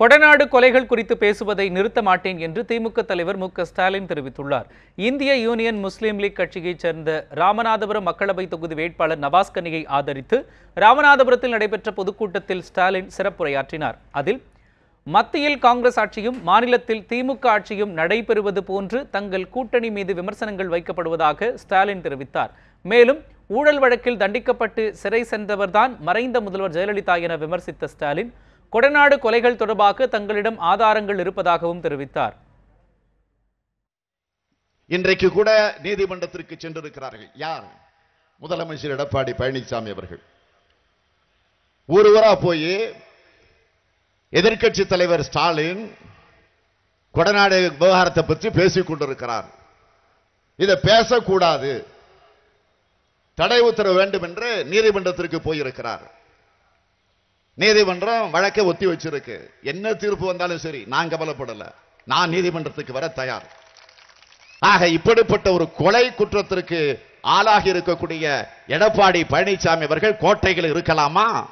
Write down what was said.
கொடநாடு கொலைகள் குறித்து பேசுவதை நிறுத்த மாட்டேன் என்று திமுக தலைவர் மு ஸ்டாலின் தெரிவித்துள்ளார். இந்திய யூனியன் முஸ்லீம் லீக் கட்சியைச் சேர்ந்த ராமநாதபுரம் மக்களவை தொகுதி வேட்பாளர் நவாஸ் கனியை ஆதரித்து ராமநாதபுரத்தில் நடைபெற்ற பொதுக்கூட்டத்தில் ஸ்டாலின் சிறப்புரையாற்றினார். அதில் மத்தியில் காங்கிரஸ் ஆட்சியும் மாநிலத்தில் திமுக ஆட்சியும் நடைபெறுவது போன்று தங்கள் கூட்டணி மீது விமர்சனங்கள் வைக்கப்படுவதாக ஸ்டாலின் தெரிவித்தார். மேலும் ஊழல் வழக்கில் தண்டிக்கப்பட்டு சிறை சென்றவர்தான் மறைந்த முதல்வர் ஜெயலலிதா என விமர்சித்த ஸ்டாலின் கொடநாடு கொலைகள் தொடர்பாக தங்களிடம் ஆதாரங்கள் இருப்பதாகவும் தெரிவித்தார். இன்றைக்கு கூட நீதிமன்றத்திற்கு சென்றிருக்கிறார்கள். யார்? முதலமைச்சர் எடப்பாடி பழனிசாமி அவர்கள். ஒருவரா போய் எதிர்க்கட்சி தலைவர் ஸ்டாலின் கொடநாடு விவகாரத்தை பற்றி பேசிக் கொண்டிருக்கிறார். இதை பேசக்கூடாது. தடை உத்தரவு வேண்டும் என்று நீதிமன்றத்திற்கு போயிருக்கிறார். நீதிமன்றம் வழக்கை ஒத்தி வச்சிருக்கு. என்ன தீர்ப்பு வந்தாலும் சரி நான் கவலைப்படல. நான் நீதிமன்றத்துக்கு வர தயார். ஆக இப்படிப்பட்ட ஒரு கொலை குற்றத்திற்கு ஆளாகி இருக்கக்கூடிய எடப்பாடி பழனிசாமி அவர்கள் கோட்டைகள் இருக்கலாமா?